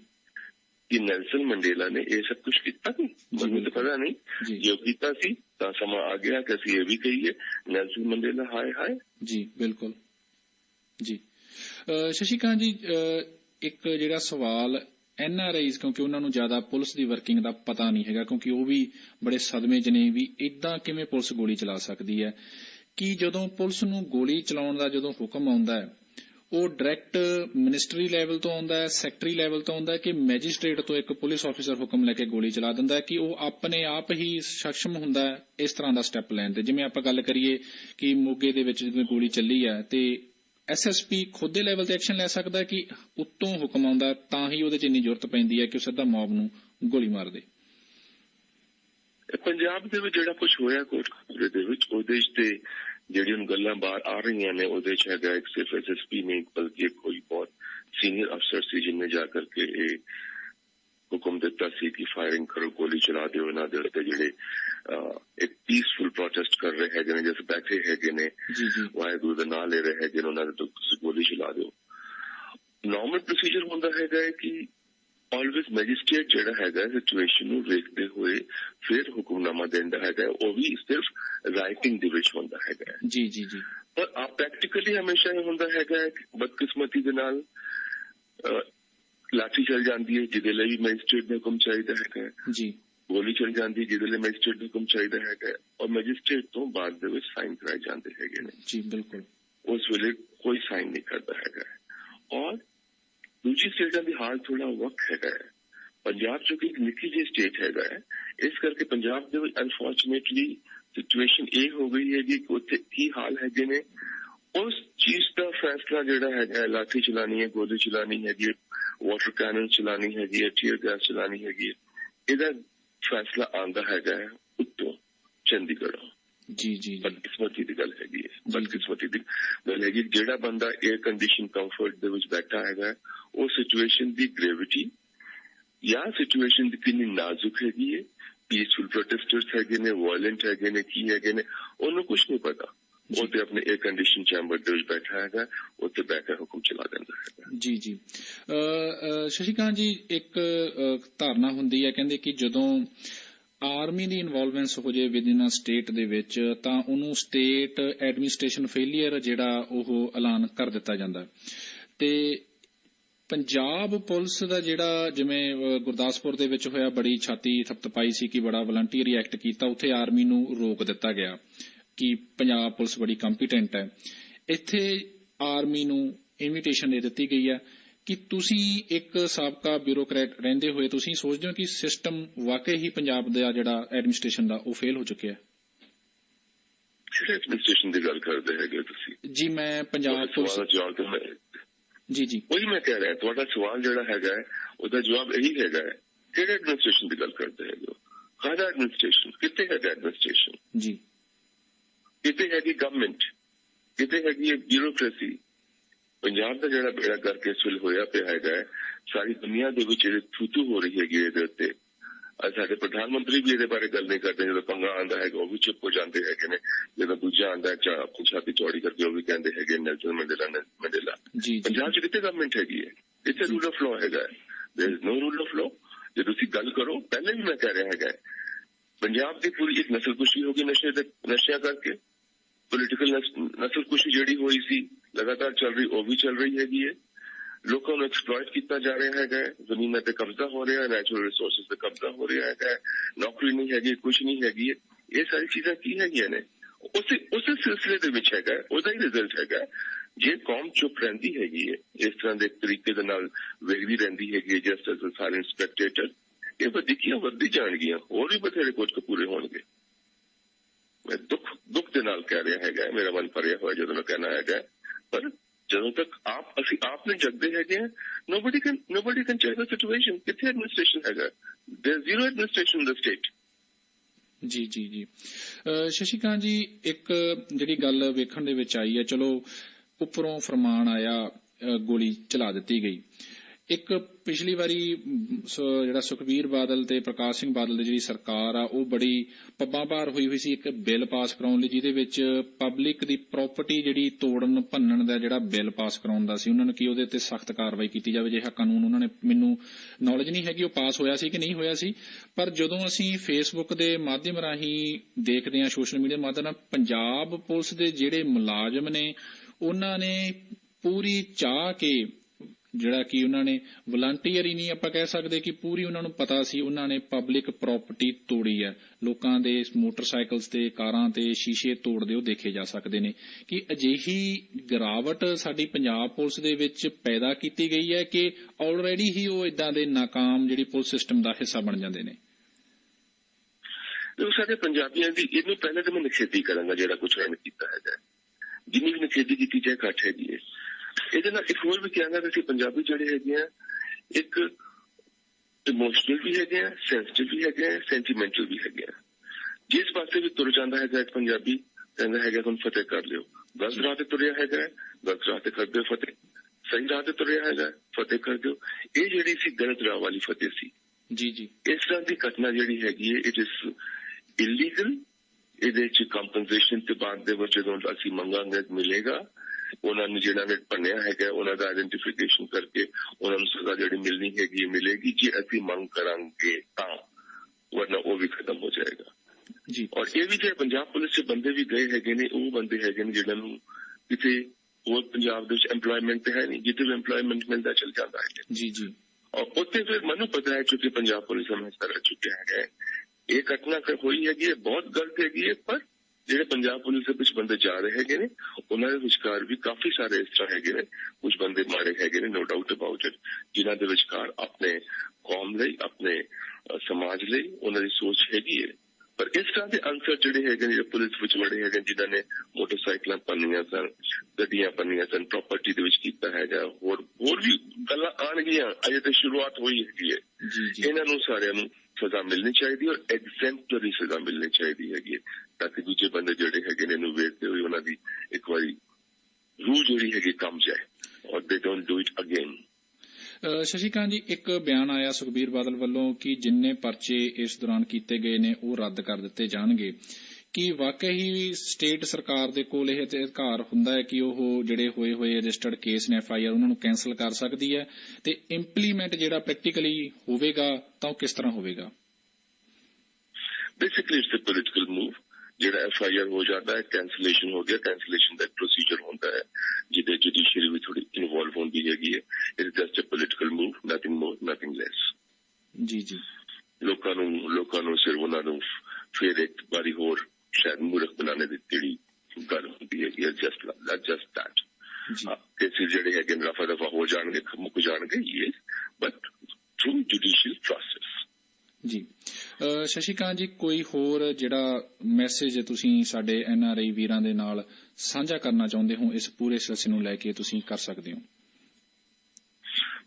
[SPEAKER 2] ਕਿ ਨੈਲਸਨ ਮੰਡੇਲਾ ਨੇ ਇਹ ਸਭ ਕੁਝ ਕੀਤਾ ਨਹੀਂ ਮੈਨੂੰ ਤਾਂ ਪਤਾ ਨਹੀਂ।
[SPEAKER 1] ਜੀ।
[SPEAKER 2] ਕੀਤਾ ਸੀ ਤਾਂ ਸਮਾਂ ਆ ਗਿਆ ਕਿ ਅਸੀਂ ਇਹ ਵੀ ਕਹੀਏ ਨੈਲਸਨ ਮੰਡੇਲਾ ਹਾਏ ਹਾਏ।
[SPEAKER 1] ਜੀ ਬਿਲਕੁਲ। ਜੀ। ਅਹ ਸ਼ਸ਼ੀਕਾਂਤ ਜੀ ਇੱਕ ਜਿਹੜਾ ਸਵਾਲ ਐਨ ਆਰ ਆਈਜ਼ ਕਿਉਂਕਿ ਉਹਨਾਂ ਨੂੰ ਜ਼ਿਆਦਾ ਪੁਲਿਸ ਦੀ ਵਰਕਿੰਗ ਦਾ ਪਤਾ ਨਹੀਂ ਹੈਗਾ ਕਿਉਂਕਿ ਉਹ ਵੀ ਬੜੇ ਸਦਮੇ 'ਚ ਨੇ ਵੀ ਇਦਾਂ ਕਿਵੇਂ ਪੁਲਿਸ ਗੋਲੀ ਚਲਾ ਸਕਦੀ ਹੈ। ਕਿ ਜਦੋਂ ਪੁਲਿਸ ਨੂੰ ਗੋਲੀ ਚਲਾਉਣ ਦਾ ਜਦੋਂ ਹੁਕਮ ਆਉਂਦਾ ਹੈ, ਉਹ ਡਾਇਰੈਕਟ ਮਿਨਿਸਟਰੀ ਲੈਵਲ ਤੋਂ ਆਉਂਦਾ ਹੈ ਸੈਕਟਰੀ ਲੈਵਲ ਤੋਂ ਆਉਂਦਾ ਹੈ ਕਿ ਮੈਜਿਸਟ੍ਰੇਟ ਤੋਂ ਇੱਕ ਪੁਲਿਸ ਆਫੀਸਰ ਹੁਕਮ ਲੈ ਕੇ ਗੋਲੀ ਚਲਾ ਦਿੰਦਾ ਹੈ ਕਿ ਉਹ ਆਪਣੇ ਆਪ ਹੀ ਸક્ષਮ ਹੁੰਦਾ ਹੈ ਇਸ ਤਰ੍ਹਾਂ ਦਾ ਸਟੈਪ ਲੈਣ ਤੇ ਜਿਵੇਂ ਆਪਾਂ ਗੱਲ ਕਰੀਏ ਕਿ ਮੋਗੇ ਦੇ ਵਿੱਚ ਜਦੋਂ ਗੋਲੀ ਚੱਲੀ ਹੈ ਤੇ ਐਸਐਸਪੀ ਖੁਦ ਦੇ ਲੈਵਲ ਤੇ ਐਕਸ਼ਨ ਲੈ ਸਕਦਾ ਕਿ ਉੱਤੋਂ ਹੁਕਮ ਆਉਂਦਾ ਤਾਂ ਹੀ ਉਹਦੇ 'ਚ ਇੰਨੀ ਜ਼ਰੂਰਤ ਪੈਂਦੀ ਹੈ ਕਿ ਉਹ ਸਿੱਧਾ ਮੌਬ ਨੂੰ ਗੋਲੀ ਮਾਰ ਦੇ।
[SPEAKER 2] ਪੰਜਾਬ ਦੇ ਵਿੱਚ ਜਿਹੜਾ ਕੁਝ ਹੋਇਆ ਕੋਟਕਪੂਰੇ ਦੇ ਵਿੱਚ ਉਹਦੇ ਤੇ ਜਿਹੜੀਆਂ ਗੱਲਾਂ ਬਾਹਰ ਆ ਰਹੀਆਂ ਨੇ ਉਹਦੇ 'ਚ ਹੈਗਾ ਇੱਕ ਸਿਰਫ ਐਸਐਸਪੀ ਨਹੀਂ ਬਲਕਿ ਕੋਈ ਬਹੁਤ ਸੀਨੀਅਰ ਅਫਸਰ ਸੀ ਜਿਨਨੇ ਜਾ ਕਰਕੇ ਇਹ ਹੁਕਮ ਦਿੱਤਾ ਸੀ ਕਿ ਫਾਇਰਿੰਗ ਕਰੋ ਗੋਲੀ ਚਲਾ ਦਿਓ। ਇਹਨਾਂ ਦੇ ਉੱਤੇ ਜਿਹੜੇ ਇੱਕ ਪੀਸਫੁਲ ਪ੍ਰੋਟੈਸਟ ਕਰ ਰਹੇ ਹੈਗੇ ਨੇ ਜਿਸ ਬੈਠੇ ਹੈਗੇ ਨੇ। ਵਾਹਿਗੁਰੂ ਦਾ ਨਾਮ ਲੈ ਰਹੇ ਹੈਗੇ ਨੇ ਉਹਨਾਂ ਦੇ ਤੋਂ ਗੋਲੀ ਚਲਾ ਦਿਓ। ਨਾਰਮਲ ਪ੍ਰੋਸੀਜਰ ਹੁੰਦਾ ਹੈਗਾ ਕਿ ਆਲਵੇਸ ਮੈਜਿਸਟ੍ਰੇਟ ਜਿਹੜਾ ਹੈਗਾ ਸਿਚੁਏਸ਼ਨ ਨੂੰ ਵੇਖਦੇ ਹੋਏ ਫਿਰ ਹੁਕਮਨਾਮਾ ਦਿੰਦਾ ਹੈਗਾ ਉਹ ਵੀ ਸਿਰਫ ਰਾਈਟਿੰਗ ਦੇ ਵਿੱਚ ਹੁੰਦਾ ਹੈਗਾ।
[SPEAKER 1] ਜੀ ਜੀ ਜੀ
[SPEAKER 2] ਪਰ ਆ ਪ੍ਰੈਕਟੀਕਲੀ ਹਮੇਸ਼ਾ ਇਹ ਹੁੰਦਾ ਹੈਗਾ ਕਿ ਬਦਕਿਸਮਤੀ ਦੇ ਨਾਲ ਲਾਠੀ ਚੱਲ ਜਾਂਦੀ ਹੈ ਜਿਹਦੇ ਲਈ ਮੈਜਿਸਟ੍ਰੇਟ ਦਾ ਹੁਕਮ ਚਾਹੀਦਾ ਹੈਗਾ।
[SPEAKER 1] ਜੀ
[SPEAKER 2] ਗੋਲੀ ਚੱਲ ਜਾਂਦੀ ਜਿਹਦੇ ਲਈ ਮੈਜਿਸਟ੍ਰੇਟ ਦਾ ਹੁਕਮ ਚਾਹੀਦਾ ਹੈਗਾ। ਔਰ ਮੈਜਿਸਟ੍ਰੇਟ ਤੋਂ ਬਾਅਦ ਦੇ ਵਿੱਚ ਸਾਈਨ ਕਰਾਏ ਜਾਂਦੇ ਹੈਗੇ ਨੇ
[SPEAKER 1] ਜੀ ਬਿਲਕੁਲ
[SPEAKER 2] ਉਸ ਵੇਲੇ ਕੋਈ ਸਾਈਨ ਨਹੀਂ ਕਰਦਾ ਹੈਗਾ। ਔਰ ਦੂਜੀ ਸਟੇਟਾਂ ਦੀ ਹਾਲ ਥੋੜਾ ਵੱਖ ਹੈਗਾ ਹੈ ਪੰਜਾਬ ਜੋ ਕਿ ਇੱਕ ਨਿੱਕੀ ਜਿਹੀ ਸਟੇਟ ਹੈਗਾ ਹੈ ਇਸ ਕਰਕੇ ਪੰਜਾਬ ਦੇ ਵਿੱਚ ਅਨਫੋਰਚੂਨੇਟਲੀ ਸਿਚੁਏਸ਼ਨ ਇਹ ਹੋ ਗਈ ਹੈ ਕਿ ਉੱਥੇ ਕੀ ਹਾਲ ਹੈਗੇ ਨੇ ਉਸ ਚੀਜ਼ ਦਾ ਫੈਸਲਾ ਜਿਹੜਾ ਹੈਗਾ ਹੈ, ਲਾਠੀ ਚਲਾਣੀ ਹੈ ਗੋਲੀ ਚਲਾਣੀ ਹੈਗੀ ਵਾਟਰ ਕੈਨਨ ਚਲਾਣੀ ਹੈਗੀ ਹੈ ਟੀਅਰ ਗੈਸ ਚਲਾਣੀ ਹੈਗੀ ਹੈ ਇਹਦਾ ਫੈਸਲਾ ਆਂਦਾ ਹੈਗਾ ਹੈ ਉੱਤੋਂ ਚੰਡੀਗੜ੍ਹੋਂ
[SPEAKER 1] ਜੀ ਜੀ ਜੀ
[SPEAKER 2] ਬਦਕਿਸਮਤੀ ਦੀ ਗੱਲ ਹੈਗੀ ਹੈ ਬਦਕਿਸਮਤੀ ਦੀ ਗੱਲ ਹੈਗੀ ਹੈ, ਜਿਹੜਾ ਬੰਦਾ 에ਅਰ ਕੰਡੀਸ਼ਨ ਕੰਫਰਟ ਦੇ ਵਿੱਚ ਬੈਠਾ ਹੈਗਾ ਹੈ, ਉਹ ਸਿਚੁਏਸ਼ਨ ਦੀ ਗ੍ਰੈਵਿਟੀ ਜਾਂ ਸਿਚੁਏਸ਼ਨ ਦੀ ਕਿੰਨੀ ਨਾਜ਼ੁਕ ਹੈਗੀ ਹੈ ਪੀਸਫੁਲ ਪ੍ਰੋਟੈਸਟਰਸ ਹੈਗੇ ਨੇ ਵਾਇਲੈਂਟ ਹੈਗੇ ਨੇ ਕੀ ਹੈਗੇ ਨੇ ਉਹਨੂੰ ਕੁਝ ਨਹੀਂ ਪਤਾ। ਉਹ ਤੇ ਆਪਣੇ 에ਅਰ ਕੰਡੀਸ਼ਨ ਚੈਂਬਰ ਦੇ ਵਿੱਚ ਬੈਠਾ ਹੈਗਾ ਉੱਥੇ ਬੈਠ ਹੁਕਮ ਚਲਾ ਦਿੰਦਾ ਹੈਗਾ।
[SPEAKER 1] ਜੀ ਜੀ। ਅ, ਅ, ਸ਼ਸ਼ੀਕਾਂਤ ਜੀ ਇੱਕ ਅ, ਧਾਰਨਾ ਹੁੰਦੀ ਹੈ ਕਹਿੰਦੇ ਕਿ ਜਦੋਂ ਆਰਮੀ ਦੀ ਇਨਵੋਲਵੈਂਸ ਹੋ ਜੇ ਵਿਦਿਨ ਸਟੇਟ ਦੇ ਵਿੱਚ ਤਾਂ ਉਹਨੂੰ ਸਟੇਟ ਐਡਮਿਨਿਸਟ੍ਰੇਸ਼ਨ ਫੇਲਿਅਰ ਜਿਹੜਾ ਉਹ ਐਲਾਨ ਕਰ ਦਿੱਤਾ ਜਾਂਦਾ। ਹੈ। ਤੇ ਪੰਜਾਬ ਪੁਲਿਸ ਦਾ ਜਿਹੜਾ ਜਿਵੇਂ ਗੁਰਦਾਸਪੁਰ ਦੇ ਵਿੱਚ ਹੋਇਆ ਬੜੀ ਛਾਤੀ ਥਪਥਪਾਈ ਸੀ ਕਿ ਬੜਾ ਵਲੰਟੀਅਰੀ ਐਕਟ ਕੀਤਾ ਉੱਥੇ ਆਰਮੀ ਨੂੰ ਰੋਕ ਦਿੱਤਾ ਗਿਆ ਕਿ ਪੰਜਾਬ ਪੁਲਿਸ ਬੜੀ ਕੰਪੀਟੈਂਟ ਹੈ। ਇੱਥੇ ਆਰਮੀ ਨੂੰ ਇਨਵੀਟੇਸ਼ਨ ਦੇ ਦਿੱਤੀ ਗਈ ਹੈ ਕਿ ਤੁਸੀਂ ਇੱਕ ਸਾਬਕਾ ਬਿਊਰੋਕਰੈਟ ਰਹਿੰਦੇ ਹੋਏ ਤੁਸੀਂ ਸੋਚਦੇ ਹੋ ਕਿ ਸਿਸਟਮ ਵਾਕਈ ਹੀ ਪੰਜਾਬ ਦਾ ਜਿਹੜਾ ਐਡਮਿਨਿਸਟ੍ਰੇਸ਼ਨ ਦਾ ਉਹ ਫੇਲ ਹੋ ਚੁੱਕਿਆ ਹੈ?
[SPEAKER 2] ਕਿਸ ਐਡਮਿਨਿਸਟ੍ਰੇਸ਼ਨ ਦੀ ਗੱਲ ਕਰਦੇ ਹੈਗੇ ਤੁਸੀਂ।
[SPEAKER 1] ਜੀ ਮੈਂ ਪੰਜਾਬ ਪੁਲਿਸ ਜੀ ਜੀ।
[SPEAKER 2] ਉਹੀ ਮੈਂ ਕਹਿ ਰਿਹਾ ਤੁਹਾਡਾ ਸਵਾਲ ਜਿਹੜਾ ਹੈਗਾ ਉਹਦਾ ਜਵਾਬ ਇਹੀ ਹੈਗਾ ਕਿਹੜੇ ਐਡਮਿਨਿਸਟ੍ਰੇਸ਼ਨ ਦੀ ਗੱਲ ਕਰਦੇ ਹੈਗੇ ਕਾਹਦਾ ਐਡਮਿਨਿਸਟ੍ਰੇਸ਼ਨ ਕਿੱਥੇ ਹੈਗਾ ਐਡਮਿਨਿਸਟ੍ਰੇਸ਼ਨ
[SPEAKER 1] ਜੀ।
[SPEAKER 2] ਕਿਤੇ ਹੈਗੀ ਗਵਰਨਮੈਂਟ ਕਿਤੇ ਹੈਗੀ ਬਿਊਰੋਕ੍ਰੇਸੀ ਪੰਜਾਬ ਦਾ ਜਿਹੜਾ ਬੇੜਾ ਕਰਕੇ ਸੁਲ ਹੋਇਆ ਪਿਆ ਹੈਗਾ ਸਾਰੀ ਦੁਨੀਆ ਦੇ ਵਿੱਚ ਜਿਹੜੇ ਥੂਤੂ ਹੋ ਰਹੀ ਹੈਗੀ ਇਹਦੇ ਉੱਤੇ। ਸਾਡੇ ਪ੍ਰਧਾਨ ਮੰਤਰੀ ਵੀ ਇਹਦੇ ਬਾਰੇ ਗੱਲ ਨਹੀਂ ਕਰਦੇ ਜਦੋਂ ਪੰਗਾ ਆਂਦਾ ਹੈਗਾ ਉਹ ਵੀ ਚੁੱਪ ਹੋ ਜਾਂਦੇ ਹੈਗੇ ਨੇ। ਜਦੋਂ ਦੂਜਾ ਆਂਦਾ ਹੈ ਚਾ ਆਪਣੀ ਛਾਤੀ ਚੌੜੀ ਕਰਕੇ ਉਹ ਵੀ ਕਹਿੰਦੇ ਹੈਗੇ ਨੈਲਸਨ ਮੰਡੇਲਾ ਨੇ ਮੰਡੇਲਾ। ਪੰਜਾਬ 'ਚ ਕਿੱਥੇ ਗਵਰਨਮੈਂਟ ਹੈਗੀ ਹੈ? ਇੱਥੇ ਰੂਲ ਆਫ ਲਾਅ ਹੈਗਾ there is no rule of law ਜੇ ਤੁਸੀਂ ਗੱਲ ਕਰੋ ਪਹਿਲੇ ਵੀ ਮੈਂ ਕਹਿ ਰਿਹਾ ਹੈਗਾ ਹੈ, ਪੰਜਾਬ ਦੀ ਪੂਰੀ ਇੱਕ ਨਸਲਕੁਸ਼ੀ ਹੋ ਗਈ ਨਸ਼ੇ ਦੇ ਨਸ਼ਿਆਂ ਕਰਕੇ। ਪੋਲੀਟੀਕਲ ਨਸਲਕੁਸ਼ੀ ਜਿਹੜੀ ਹੋਈ ਸੀ ਲਗਾਤਾਰ ਚੱਲ ਰਹੀ ਉਹ ਵੀ ਚੱਲ ਰਹੀ ਹੈਗੀ ਹੈ। ਲੋਕਾਂ ਨੂੰ ਐਕਸਪਲੋਇਟ ਕੀਤਾ ਜਾ ਰਿਹਾ ਹੈਗਾ ਜ਼ਮੀਨਾਂ ਤੇ ਕਬਜ਼ਾ ਹੋ ਰਿਹਾ ਹੈ ਨੈਚੁਰਲ ਰਿਸੋਰਸਸ ਤੇ ਕਬਜ਼ਾ ਹੋ ਰਿਹਾ ਹੈਗਾ ਨੌਕਰੀ ਨਹੀਂ ਹੈਗੀ ਕੁਝ ਨਹੀਂ ਹੈਗੀ, ਇਹ ਸਾਰੀ ਚੀਜ਼ਾਂ ਕੀ ਹੈਗੀਆਂ ਨੇ? ਉਸੇ ਉਸੇ ਸਿਲਸਿਲੇ ਦੇ ਵਿੱਚ ਹੈਗਾ ਉਹਦਾ ਹੀ ਰਿਜ਼ਲਟ ਹੈਗਾ ਜੇ ਕੌਮ ਚੁੱਪ ਰਹਿੰਦੀ ਹੈਗੀ ਹੈ, ਇਸ ਤਰ੍ਹਾਂ ਦੇ ਤਰੀਕੇ ਦੇ ਨਾਲ ਵੇਖਦੀ ਰਹਿੰਦੀ ਹੈਗੀ ਹੈ just as a silent spectator ਇਹ ਵਧੀਕੀਆਂ ਵੱਧਦੀ ਜਾਣਗੀਆਂ, ਹੋਰ ਵੀ ਬਥੇਰੇ ਕੁਝ ਪੂਰੇ ਹੋਣਗੇ। ਮੈਂ ਦੁੱਖ ਦੁੱਖ ਦੇ ਨਾਲ ਕਹਿ ਰਿਹਾ ਹੈਗਾ ਮੇਰਾ ਮਨ ਭਰਿਆ ਹੋਇਆ ਜਦੋਂ ਮੈਂ ਕਹਿਣਾ ਹੈਗਾ ਪਰ ਜਦੋਂ ਤੱਕ ਆਪ ਅਸੀਂ ਆਪ ਨੇ ਜਗਦੇ ਹੈਗੇ nobody can nobody can change the situation ਕਿੱਥੇ ਐਡਮਿਨਿਸਟ੍ਰੇਸ਼ਨ ਹੈਗਾ there zero administration in the state
[SPEAKER 1] ਜੀ ਜੀ ਜੀ ਸ਼ਸ਼ੀਕਾਂਤ ਜੀ ਇੱਕ ਜਿਹੜੀ ਗੱਲ ਵੇਖਣ ਦੇ ਵਿੱਚ ਆਈ ਹੈ ਚਲੋ ਉੱਪਰੋਂ ਫਰਮਾਨ ਆਇਆ ਗੋਲੀ ਚਲਾ ਦਿੱਤੀ ਗਈ ਇੱਕ ਪਿਛਲੀ ਵਾਰੀ ਜਿਹੜਾ ਸੁਖਬੀਰ ਬਾਦਲ ਤੇ ਪ੍ਰਕਾਸ਼ ਸਿੰਘ ਬਾਦਲ ਦੀ ਜਿਹੜੀ ਸਰਕਾਰ ਆ, ਉਹ ਬੜੀ ਪੱਬਾਂ ਭਾਰ ਹੋਈ ਹੋਈ ਸੀ ਇੱਕ ਬਿੱਲ ਪਾਸ ਕਰਾਉਣ ਲਈ, ਜਿਹਦੇ ਵਿੱਚ ਪਬਲਿਕ ਦੀ ਪ੍ਰਾਪਰਟੀ ਜਿਹੜੀ ਤੋੜਨ ਭੰਨਣ ਦਾ ਜਿਹੜਾ ਬਿੱਲ ਪਾਸ ਕਰਾਉਣ ਦਾ ਸੀ, ਉਹਨਾਂ ਨੂੰ ਕੀ ਉਹਦੇ ਤੇ ਸਖਤ ਕਾਰਵਾਈ ਕੀਤੀ ਜਾਵੇ ਜਿਹਾ ਕਾਨੂੰਨ ਉਹਨਾਂ ਨੇ ਮੈਨੂੰ ਨੌਲੇਜ ਨਹੀਂ ਹੈਗੀ, ਉਹ ਪਾਸ ਹੋਇਆ ਸੀ ਕਿ ਨਹੀਂ ਹੋਇਆ ਸੀ। ਪਰ ਜਦੋਂ ਅਸੀਂ ਫੇਸਬੁੱਕ ਦੇ ਮਾਧਿਅਮ ਰਾਹੀਂ ਦੇਖਦੇ ਹਾਂ ਸੋਸ਼ਲ ਮੀਡੀਆ ਮਾਧਿਅਮ ਪੰਜਾਬ ਪੁਲਿਸ ਦੇ ਜਿਹੜੇ ਮੁਲਾਜ਼ਮ ਨੇ, ਉਹਨਾਂ ਨੇ ਪੂਰੀ ਚਾਹ ਕੇ ਜਿਹੜਾ ਕਿ ਉਹਨਾਂ ਨੇ ਵਲੰਟੀਅਰ ਹੀ ਨਹੀਂ ਆਪਾਂ ਕਹਿ ਸਕਦੇ ਕਿ ਪੂਰੀ ਉਹਨਾਂ ਨੂੰ ਪਤਾ ਸੀ, ਉਹਨਾਂ ਨੇ ਪਬਲਿਕ ਪ੍ਰਾਪਰਟੀ ਤੋੜੀ ਹੈ। ਲੋਕਾਂ ਦੇ ਮੋਟਰਸਾਈਕਲਸ ਤੇ, ਕਾਰਾਂ ਤੇ ਸ਼ੀਸ਼ੇ ਤੋੜਦੇ ਉਹ ਦੇਖੇ ਜਾ ਸਕਦੇ ਨੇ ਕਿ ਅਜਿਹੀ ਗਰਾਵਟ ਸਾਡੀ ਪੰਜਾਬ ਪੁਲਿਸ ਦੇ ਵਿੱਚ ਪੈਦਾ ਕੀਤੀ ਗਈ ਹੈ ਕਿ ਆਲਰੇਡੀ ਹੀ ਉਹ ਇਦਾਂ ਦੇ ਨਾਕਾਮ ਜਿਹੜੀ ਪੁਲਿਸ ਸਿਸਟਮ ਦਾ ਹਿੱਸਾ ਬਣ ਜਾਂਦੇ ਨੇ।
[SPEAKER 2] ਉਹ ਸਾਡੇ ਪੰਜਾਬੀਆਂ ਦੀ ਇਹਨੂੰ ਪਹਿਲਾਂ ਤਾਂ ਮੈਂ ਨਿਖੇਧੀ ਕਰਾਂਗਾ ਜਿਹੜਾ ਕੁਝ ਇਹਨੇ ਕੀਤਾ ਹੈਗਾ। ਜਿੰਨੀ ਵੀ ਨਿਖੇਧੀ ਕੀਤੀ ਜਾਏ ਘੱਟ ਹੈਗੀ ਹੈ। ਇਹਦੇ ਨਾਲ ਇੱਕ ਹੋਰ ਵੀ ਕਹਾਂਗਾ ਕਿ ਪੰਜਾਬੀ ਜਿਹੜੇ ਹੈਗੇ ਆ ਇੱਕ ਇਮੋਸ਼ਨਲ ਵੀ ਹੈਗੇ ਆ ਸੈਂਸਿਟਿਵ ਵੀ ਹੈਗੇ ਆ ਸੈਂਟੀਮੈਂਟਲ ਵੀ ਹੈਗੇ ਆ। ਜਿਸ ਪਾਸੇ ਵੀ ਤੁਰ ਜਾਂਦਾ ਹੈਗਾ ਇੱਕ ਪੰਜਾਬੀ ਕਹਿੰਦਾ ਹੈਗਾ ਹੁਣ ਫਤਿਹ ਕਰ ਲਿਓ। ਗਲਤ ਰਾਹ ਤੇ ਤੁਰਿਆ ਹੈਗਾ ਗਲਤ ਰਾਹ ਤੇ ਕਰ ਦਿਓ ਫਤਿਹ। ਸਹੀ ਰਾਹ ਤੇ ਤੁਰਿਆ ਹੈਗਾ ਫਤਿਹ ਕਰ ਦਿਓ। ਇਹ ਜਿਹੜੀ ਸੀ ਗਲਤ ਰਾਹ ਵਾਲੀ ਫਤਿਹ ਸੀ।
[SPEAKER 1] ਜੀ ਜੀ।
[SPEAKER 2] ਇਸ ਤਰ੍ਹਾਂ ਦੀ ਘਟਨਾ ਜਿਹੜੀ ਹੈਗੀ ਹੈ ਇਟ ਇਜ਼ ਇਲੀਗਲ ਇਹਦੇ ਚ ਕੰਪਨਸੇਸ਼ਨ ਤੇ ਬਾਅਦ ਦੇ ਵਿੱਚ ਜਦੋਂ ਅਸੀਂ ਮੰਗਾਂਗੇ ਮਿਲੇਗਾ। ਉਹਨਾਂ ਨੂੰ ਜਿਹੜਾ ਨੇ ਭੰਨਿਆ ਹੈਗਾ ਉਹਨਾਂ ਦਾ ਆਇਡੈਂਟੀਫਿਕੇਸ਼ਨ ਕਰਕੇ ਉਹਨਾਂ ਨੂੰ ਸਜ਼ਾ ਜਿਹੜੀ ਮਿਲਣੀ ਹੈਗੀ ਮਿਲੇਗੀ। ਜੇ ਅਸੀਂ ਮੰਗ ਕਰਾਂਗੇ ਤਾਂ ਵਰਨਾ ਉਹ ਵੀ ਖਤਮ ਹੋ ਜਾਏਗਾ।
[SPEAKER 1] ਜੀ।
[SPEAKER 2] ਔਰ ਇਹ ਵੀ ਜੇ ਪੰਜਾਬ ਪੁਲਿਸ ਦੇ ਬੰਦੇ ਵੀ ਗਏ ਹੈਗੇ ਨੇ ਉਹ ਬੰਦੇ ਹੈਗੇ ਨੇ ਜਿਹਨਾਂ ਨੂੰ ਕਿਤੇ ਹੋਰ ਪੰਜਾਬ ਦੇ ਵਿੱਚ EMPLOYMENT ਤੇ ਹੈ ਨਹੀਂ ਜਿੱਥੇ ਵੀ EMPLOYMENT ਮਿਲਦਾ ਚਲ ਜਾਂਦਾ ਹੈ।
[SPEAKER 1] ਜੀ ਜੀ।
[SPEAKER 2] ਔਰ ਉੱਥੇ ਫਿਰ ਮੈਨੂੰ ਪਤਾ ਹੈ ਕਿ ਪੰਜਾਬ ਪੁਲਿਸ ਹਮੇਸ਼ਾ ਰਹਿ ਚੁੱਕਿਆ ਹੈਗਾ ਇਹ ਘਟਨਾ ਹੋਈ ਹੈਗੀ ਹੈ ਬਹੁਤ ਗਲਤ ਹੈਗੀ ਹੈ ਪਰ ਜਿਹੜੇ ਪੰਜਾਬ ਪੁਲਿਸ ਦੇ ਵਿੱਚ ਬੰਦੇ ਜਾ ਰਹੇ ਹੈਗੇ ਨੇ ਉਹਨਾਂ ਦੇ ਵਿਚਕਾਰ ਵੀ ਕਾਫੀ ਸਾਰੇ ਇਸ ਤਰ੍ਹਾਂ ਹੈਗੇ ਨੇ, ਕੁਝ ਬੰਦੇ ਮਾਰੇ ਹੈਗੇ ਨੇ ਨੋ ਡਾਊਟ ਅਬਾਊਟ ਇਟ ਜਿਨ੍ਹਾਂ ਦੇ ਵਿਚਕਾਰ ਆਪਣੇ ਕੌਮ ਲਈ, ਆਪਣੇ ਸਮਾਜ ਲਈ ਉਹਨਾਂ ਦੀ ਸੋਚ ਹੈਗੀ ਹੈ। ਪਰ ਇਸ ਤਰ੍ਹਾਂ ਦੇ ਅਨਸਰ ਜਿਹੜੇ ਹੈਗੇ ਨੇ ਪੁਲਿਸ ਵਿੱਚ ਵੜੇ ਹੈਗੇ ਜਿਨ੍ਹਾਂ ਨੇ ਮੋਟਰਸਾਈਕਲਾਂ ਪੰਨੀਆਂ ਸਨ, ਗੱਡੀਆਂ ਪੰਨੀਆਂ ਸਨ ਪ੍ਰਾਪਰਟੀ ਦੇ ਵਿੱਚ ਕੀਤਾ ਹੈਗਾ, ਹੋਰ ਹੋਰ ਵੀ ਗੱਲਾਂ ਆਣਗੀਆਂ ਅਜੇ ਤੇ ਸ਼ੁਰੂਆਤ ਹੋਈ ਹੈਗੀ ਹੈ। ਇਹਨਾਂ ਨੂੰ ਸਾਰਿਆਂ ਨੂੰ ਸਜ਼ਾ ਮਿਲਣੀ ਚਾਹੀਦੀ ਔਰ ਐਗਜ਼ੈਂਪਲਰੀ ਸਜ਼ਾ ਮਿਲਣੀ ਚਾਹੀਦੀ ਹੈਗੀ ਤਾਂ ਕਿ ਦੂਜੇ ਬੰਦੇ ਜਿਹੜੇ ਹੈਗੇ ਨੇ ਇਹਨੂੰ ਵੇਖਦੇ ਹੋਏ ਉਹਨਾਂ ਦੀ ਇੱਕ ਵਾਰੀ ਰੂਹ ਜਿਹੜੀ ਹੈਗੀ ਕੰਮ ਜਾਏ ਔਰ ਦੇ don't do it again
[SPEAKER 1] Shashikant ji ਇੱਕ ਬਿਆਨ ਆਇਆ ਸੁਖਬੀਰ ਬਾਦਲ ਵੱਲੋਂ ਕਿ ਜਿੰਨੇ ਪਰਚੇ ਇਸ ਦੌਰਾਨ ਕੀਤੇ ਗਏ ਨੇ ਉਹ ਰੱਦ ਕਰ ਦਿੱਤੇ ਜਾਣਗੇ। ਕਿ ਵਾਕਈ ਹੀ ਸਟੇਟ ਸਰਕਾਰ ਦੇ ਕੋਲ ਇਹ ਅਧਿਕਾਰ ਹੁੰਦਾ ਹੈ ਕਿ ਉਹ ਜਿਹੜੇ ਹੋਏ ਹੋਏ ਰਜਿਸਟਰਡ ਕੇਸ ਨੇ ਐਫਆਈਆਰ ਉਹਨਾਂ ਨੂੰ ਕੈਨਸਲ ਕਰ ਸਕਦੀ ਹੈ ਤੇ ਇੰਪਲੀਮੈਂਟ ਜਿਹੜਾ ਪ੍ਰੈਕਟੀਕਲੀ ਹੋਵੇਗਾ ਤਾਂ ਉਹ ਕਿਸ ਤਰ੍ਹਾਂ ਹੋਵੇਗਾ?
[SPEAKER 2] Basically it's a political move ਜਿਹੜਾ ਐਫਆਈਆਰ ਹੋ ਜਾਂਦਾ ਹੈ ਕੈਂਸਲੇਸ਼ਨ ਹੋ ਗਿਆ ਕੈਂਸਲੇਸ਼ਨ ਦਾ ਪ੍ਰੋਸੀਜਰ ਹੁੰਦਾ ਹੈ, ਜਿਹਦੇ ਜੁਡੀਸ਼ੀਅਰੀ ਵੀ ਥੋੜੀ ਇਨਵੋਲਵ ਹੁੰਦੀ ਹੈਗੀ ਹੈ it is just a political move nothing more nothing less
[SPEAKER 1] ਜੀ ਜੀ
[SPEAKER 2] ਲੋਕਾਂ ਨੂੰ ਲੋਕਾਂ ਨੂੰ ਸਿਰ ਉਹਨਾਂ ਨੂੰ ਫਿਰ ਇੱਕ ਵਾਰੀ ਹੋਰ ਸ਼ਾਇਦ ਮੂਰਖ ਬਣਾਉਣੇ ਦੀ ਜਿਹੜੀ ਗੱਲ ਹੁੰਦੀ ਹੈ ਕਿ ਜਸਟ ਜਸਟ ਦੈਟ
[SPEAKER 1] ਜੀ
[SPEAKER 2] ਕੇਸਿਸ ਜਿਹੜੇ ਹੈਗੇ ਨੇ ਰਫਾ ਦਫਾ ਹੋ ਜਾਣਗੇ ਮੁੱਕ ਜਾਣਗੇ yes but through judicial process
[SPEAKER 1] ਜੀ ਸ਼ਸ਼ੀਕਾਂਤ ਜੀ। ਕੋਈ ਹੋਰ ਜਿਹੜਾ ਮੈਸੇਜ ਤੁਸੀਂ ਸਾਡੇ ਐਨਆਰਆਈ ਵੀਰਾਂ ਦੇ ਨਾਲ ਸਾਂਝਾ ਕਰਨਾ ਚਾਹੁੰਦੇ ਹੋ, ਇਸ ਪੂਰੇ ਸਿਲਸਿਲੇ ਨੂੰ ਲੈ ਕੇ ਤੁਸੀਂ ਕਰ ਸਕਦੇ ਹੋ?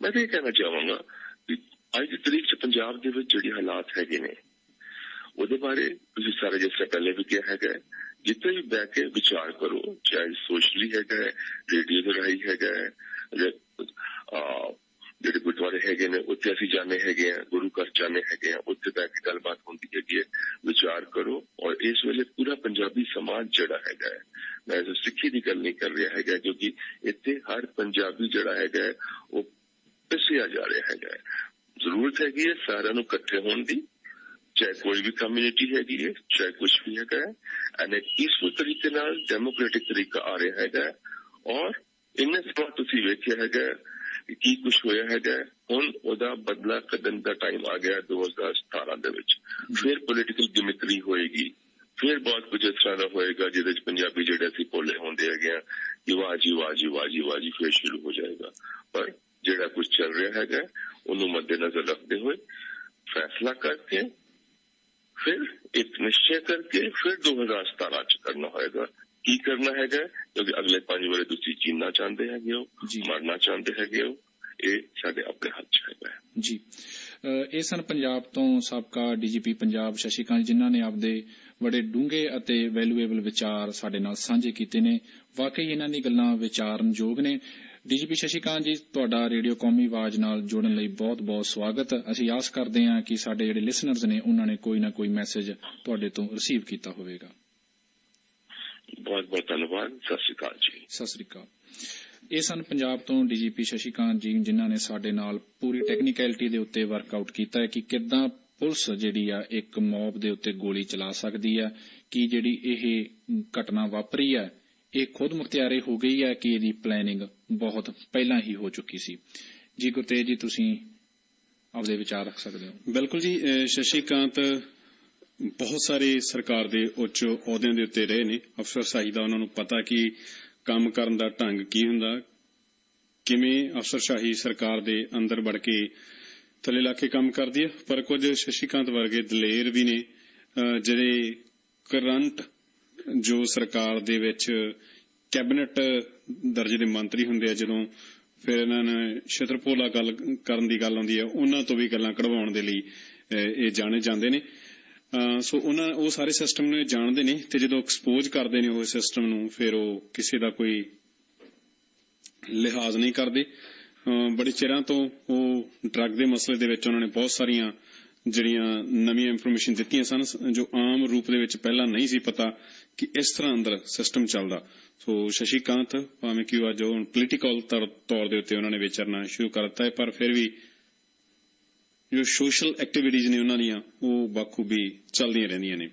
[SPEAKER 2] ਮੈਂ ਤਾਂ ਇਹ ਕਹਿਣਾ ਚਾਹਾਂਗਾ ਕਿ ਅੱਜ ਦੀ ਤਰੀਕ 'ਚ ਪੰਜਾਬ ਦੇ ਵਿੱਚ ਜਿਹੜੀ ਹਾਲਾਤ ਹੈਗੇ ਨੇ, ਉਹਦੇ ਬਾਰੇ ਤੁਸੀਂ ਸਾਰੇ ਜਿਸ ਤਰ੍ਹਾਂ ਪਹਿਲੇ ਵੀ ਕਿਹਾ ਹੈਗਾ, ਜਿੱਥੇ ਵੀ ਬਹਿ ਕੇ ਵਿਚਾਰ ਕਰੋ, ਚਾਹੇ ਸੋਸ਼ਲੀ ਹੈਗਾ ਰੇਡੀਓ ਦੇ ਰਾਹੀਂ ਹੈਗਾ ਜਿਹੜੇ ਗੁਰਦੁਆਰੇ ਹੈਗੇ ਨੇ, ਉੱਥੇ ਅਸੀਂ ਜਾਣੇ ਹੈਗੇ ਆ ਗੁਰੂ ਘਰ ਜਾਣੇ ਹੈਗੇ ਆ ਉੱਥੇ ਬੈਠ ਕੇ ਗੱਲਬਾਤ ਹੁੰਦੀ ਹੈਗੀ ਹੈ, ਵਿਚਾਰ ਕਰੋ ਔਰ ਇਸ ਵੇਲੇ ਪੂਰਾ ਪੰਜਾਬੀ ਸਮਾਜ ਜਿਹੜਾ ਹੈਗਾ ਮੈਂ ਸਿੱਖੀ ਦੀ ਗੱਲ ਨਹੀਂ ਕਰ ਰਿਹਾ ਹੈਗਾ, ਕਿਉਂਕਿ ਇੱਥੇ ਹਰ ਪੰਜਾਬੀ ਜਿਹੜਾ ਹੈਗਾ ਉਹ ਪਿੱਛਿਆ ਜਾ ਰਿਹਾ ਹੈਗਾ ਜ਼ਰੂਰਤ ਹੈਗੀ ਹੈ ਸਾਰਿਆਂ ਨੂੰ ਇਕੱਠੇ ਹੋਣ ਦੀ, ਚਾਹੇ ਕੋਈ ਵੀ ਕਮਿਊਨਿਟੀ ਹੈਗੀ ਹੈ, ਚਾਹੇ ਕੁਝ ਵੀ ਹੈਗਾ ਹੈ ਐਂਡ ਇੱਕ ਪੀਸਫੁਲ ਤਰੀਕੇ ਨਾਲ ਡੈਮੋਕ੍ਰੈਟਿਕ ਤਰੀਕਾ ਆ ਰਿਹਾ ਹੈਗਾ ਔਰ ਇੰਨੇ ਸਮਾਂ ਤੁਸੀਂ ਵੇਖਿਆ ਹੈਗਾ ਕਿ ਕੀ ਕੁਝ ਹੋਇਆ ਹੈਗਾ ਹੁਣ ਉਹਦਾ ਬਦਲਾ ਕੱਢਣ ਦਾ ਟਾਈਮ ਆ ਗਿਆ ਹੈ 2017 ਦੇ ਵਿੱਚ। ਫਿਰ ਪੋਲੀਟੀਕਲ ਗਿਮਿਕਰੀ ਹੋਏਗੀ। ਫਿਰ ਬਹੁਤ ਕੁਝ ਇਸ ਤਰ੍ਹਾਂ ਦਾ ਹੋਏਗਾ ਜਿਹਦੇ ਵਿੱਚ ਪੰਜਾਬੀ ਜਿਹੜੇ ਅਸੀਂ ਭੋਲੇ ਹੁੰਦੇ ਹੈਗੇ ਆ ਕਿ ਵਾਹ ਜੀ ਵਾਹ ਜੀ ਵਾਹ ਜੀ ਵਾਹ ਜੀ ਫਿਰ ਸ਼ੁਰੂ ਹੋ ਜਾਏਗਾ। ਪਰ ਜਿਹੜਾ ਕੁਝ ਚੱਲ ਰਿਹਾ ਹੈਗਾ ਹੈ, ਉਹਨੂੰ ਮੱਦੇਨਜ਼ਰ ਰੱਖਦੇ ਹੋਏ ਫੈਸਲਾ ਕਰਕੇ ਫਿਰ ਇੱਕ ਨਿਸ਼ਚੈ ਕਰਕੇ ਫਿਰ 2017 ਚ ਕਰਨਾ ਹੋਏਗਾ। ਕੀ ਕਰਨਾ ਹੈਗਾ? ਕਿਉਂਕਿ ਅਗਲੇ ਪੰਜ ਵਰੇ ਤੁਸੀਂ ਜੀਣਾ ਚਾਹੁੰਦੇ ਹੈਗੇ ਹੋ। ਮਰਨਾ ਚਾਹੁੰਦੇ ਹੈਗੇ ਹੋ ਇਹ ਸਾਡੇ ਆਪਣੇ ਹੱਥ 'ਚ ਹੈਗਾ ਹੈ।
[SPEAKER 1] ਜੀ। ਇਹ ਸਨ ਪੰਜਾਬ ਤੋਂ ਸਾਬਕਾ ਡੀਜੀਪੀ ਪੰਜਾਬ ਸ਼ਸ਼ੀਕਾਂਤ ਜਿਨ੍ਹਾਂ ਨੇ ਆਪਦੇ ਬੜੇ ਡੂੰਘੇ ਅਤੇ ਵੈਲਿਊਏਬਲ ਵਿਚਾਰ ਸਾਡੇ ਨਾਲ ਸਾਂਝੇ ਕੀਤੇ ਨੇ। ਵਾਕਈ ਇਹਨਾਂ ਦੀ ਗੱਲਾਂ ਵਿਚਾਰਨਯੋਗ ਨੇ। ਡੀਜੀਪੀ ਸ਼ਸ਼ੀਕਾਂਤ ਜੀ ਤੁਹਾਡਾ ਰੇਡੀਓ ਕੌਮੀ ਆਵਾਜ਼ ਨਾਲ ਜੁੜਨ ਲਈ ਬਹੁਤ-ਬਹੁਤ ਸਵਾਗਤ। ਅਸੀਂ ਆਸ ਕਰਦੇ ਹਾਂ ਕਿ ਸਾਡੇ ਜਿਹੜੇ ਲਿਸਨਰਸ ਨੇ ਉਹਨਾਂ ਨੇ ਕੋਈ ਨਾ ਕੋਈ ਮੈਸੇਜ ਤੁਹਾਡੇ ਤੋਂ ਰਿਸੀਵ ਕੀਤਾ ਹੋਵੇਗਾ।
[SPEAKER 2] ਬਹੁਤ ਬਹੁਤ ਧੰਨਵਾਦ ਸਤਿ ਸ਼੍ਰੀ ਅਕਾਲ ਜੀ।
[SPEAKER 1] ਸਤਿ ਸ੍ਰੀ ਅਕਾਲ। ਇਹ ਸਨ ਪੰਜਾਬ ਤੋਂ ਡੀਜੀਪੀ ਸ਼ਸ਼ੀਕਾਂਤ ਜੀ ਜਿਨ੍ਹਾਂ ਨੇ ਸਾਡੇ ਨਾਲ ਪੂਰੀ ਟੈਕਨੀਕੈਲਿਟੀ ਦੇ ਉੱਤੇ ਵਰਕਆਊਟ ਕੀਤਾ ਹੈ ਕਿ ਕਿੱਦਾਂ ਪੁਲਿਸ ਜਿਹੜੀ ਆ ਇੱਕ ਮੌਬ ਦੇ ਉੱਤੇ ਗੋਲੀ ਚਲਾ ਸਕਦੀ ਹੈ ਕਿ ਜਿਹੜੀ ਇਹ ਘਟਨਾ ਵਾਪਰੀ ਹੈ ਇਹ ਖੁਦ ਮੁਖਤਿਆਰੇ ਹੋ ਗਈ ਹੈ ਕਿ ਇਹਦੀ ਪਲੈਨਿੰਗ ਬਹੁਤ ਪਹਿਲਾਂ ਹੀ ਹੋ ਚੁੱਕੀ ਸੀ। ਜੀ ਗੁਰਤੇਜ ਜੀ ਤੁਸੀਂ ਆਪਦੇ ਵਿਚਾਰ ਰੱਖ ਸਕਦੇ ਹੋ?
[SPEAKER 3] ਬਿਲਕੁਲ ਜੀ ਸ਼ਸ਼ੀਕਾਂਤ ਬਹੁਤ ਸਾਰੇ ਸਰਕਾਰ ਦੇ ਉੱਚ ਅਹੁਦਿਆਂ ਦੇ ਉੱਤੇ ਰਹੇ ਨੇ। ਅਫਸਰਸ਼ਾਹੀ ਦਾ ਉਹਨਾਂ ਨੂੰ ਪਤਾ ਕਿ ਕੰਮ ਕਰਨ ਦਾ ਢੰਗ ਕੀ ਹੁੰਦਾ, ਕਿਵੇਂ ਅਫਸਰਸ਼ਾਹੀ ਸਰਕਾਰ ਦੇ ਅੰਦਰ ਵੜ ਕੇ ਥੱਲੇ ਲਾ ਕੇ ਕੰਮ ਕਰਦੀ ਹੈ। ਪਰ ਕੁਝ ਸ਼ਸ਼ੀਕਾਂਤ ਵਰਗੇ ਦਲੇਰ ਵੀ ਨੇ ਜਿਹੜੇ ਕਰੰਟ ਜੋ ਸਰਕਾਰ ਦੇ ਵਿੱਚ ਕੈਬਨਿਟ ਦਰਜੇ ਦੇ ਮੰਤਰੀ ਹੁੰਦੇ ਆ, ਜਦੋਂ ਫਿਰ ਇਹਨਾਂ ਨੇ ਛਤਰਪੋਲਾ ਗੱਲ ਕਰਨ ਦੀ ਗੱਲ ਆਉਂਦੀ ਹੈ, ਉਹਨਾਂ ਤੋਂ ਵੀ ਗੱਲਾਂ ਕਢਵਾਉਣ ਦੇ ਲਈ ਇਹ ਜਾਣੇ ਜਾਂਦੇ ਨੇ। ਸੋ ਉਹਨਾਂ ਉਹ ਸਾਰੇ ਸਿਸਟਮ ਨੂੰ ਜਾਣਦੇ ਨੇ ਤੇ ਜਦੋਂ ਐਕਸਪੋਜ਼ ਕਰਦੇ ਨੇ ਉਹ ਸਿਸਟਮ ਨੂੰ ਫਿਰ ਉਹ ਕਿਸੇ ਦਾ ਕੋਈ ਲਿਹਾਜ਼ ਨਹੀਂ ਕਰਦੇ। ਅਹ, ਬੜੇ ਚਿਰਾਂ ਤੋਂ ਉਹ ਡਰੱਗ ਦੇ ਮਸਲੇ ਦੇ ਵਿੱਚ ਉਹਨਾਂ ਨੇ ਬਹੁਤ ਸਾਰੀਆਂ ਜਿਹੜੀਆਂ ਨਵੀਆਂ ਇਨਫੋਰਮੇਸ਼ਨ ਦਿੱਤੀਆਂ ਸਨ ਜੋ ਆਮ ਰੂਪ ਦੇ ਵਿੱਚ ਪਹਿਲਾਂ ਨਹੀਂ ਸੀ ਪਤਾ ਕਿ ਇਸ ਤਰ੍ਹਾਂ ਅੰਦਰ ਸਿਸਟਮ ਚੱਲਦਾ। ਸੋ ਸ਼ਸ਼ੀਕਾਂਤ ਭਾਵੇਂ ਕਿ ਉਹ ਅੱਜ ਉਹ ਪੋਲੀਟੀਕਲ ਤੌਰ ਦੇ ਉੱਤੇ ਉਹਨਾਂ ਨੇ ਵਿਚਰਨਾ ਸ਼ੁਰੂ ਕਰ ਦਿੱਤਾ ਹੈ ਪਰ ਫਿਰ ਵੀ ਜੋ ਸੋਸ਼ਲ ਐਕਟੀਵਿਟੀਜ਼ ਨੇ ਉਹਨਾਂ ਦੀਆਂ ਉਹ ਬਾਖੂਬੀ ਚੱਲਦੀਆਂ ਰਹਿੰਦੀਆਂ ਨੇ।